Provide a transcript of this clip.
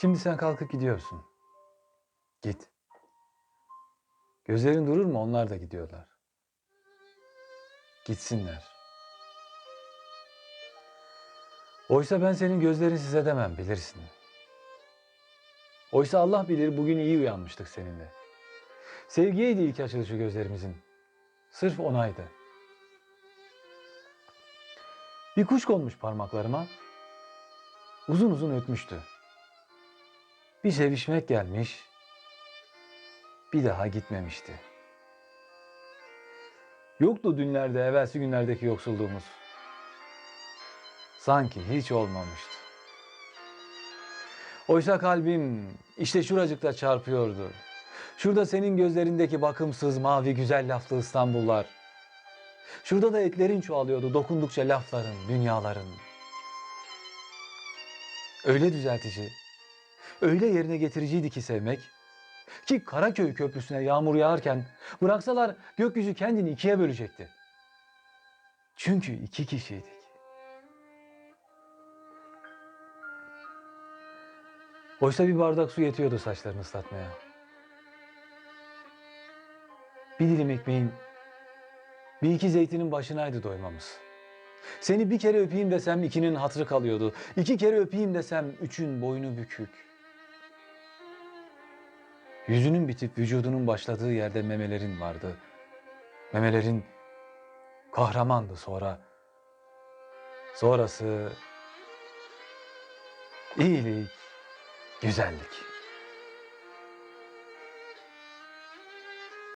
Şimdi sen kalkıp gidiyorsun. Git. Gözlerin durur mu? Onlar da gidiyorlar. Gitsinler. Oysa ben senin gözlerinsiz edemem bilirsin. Oysa Allah bilir bugün iyi uyanmıştık seninle. Sevgiyeydi ilk açılışı gözlerimizin. Sırf onaydı. Bir kuş konmuş parmaklarıma. Uzun uzun ötmüştü. Bir sevişmek gelmiş. Bir daha gitmemişti. Yoktu dünlerde, evvelsi günlerdeki yoksulluğumuz. Sanki hiç olmamıştı. Oysa kalbim işte şuracıkta çarpıyordu. Şurada senin gözlerindeki bakımsız mavi güzel laflı İstanbullar. Şurada da etlerin çoğalıyordu dokundukça lafların, dünyaların. Öyle düzeltici, öyle yerine getiriciydi ki sevmek. Ki Karaköy Köprüsü'ne yağmur yağarken bıraksalar gökyüzü kendini ikiye bölecekti. Çünkü iki kişiydik. Oysa bir bardak su yetiyordu saçlarını ıslatmaya. Bir dilim ekmeğin, bir iki zeytinin başınaydı doymamız. Seni bir kere öpeyim desem ikinin hatırı kalıyordu. İki kere öpeyim desem üçün boynu bükük. Yüzünün bitip vücudunun başladığı yerde memelerin vardı. Memelerin kahramandı sonra. Sonrası iyilik, güzellik.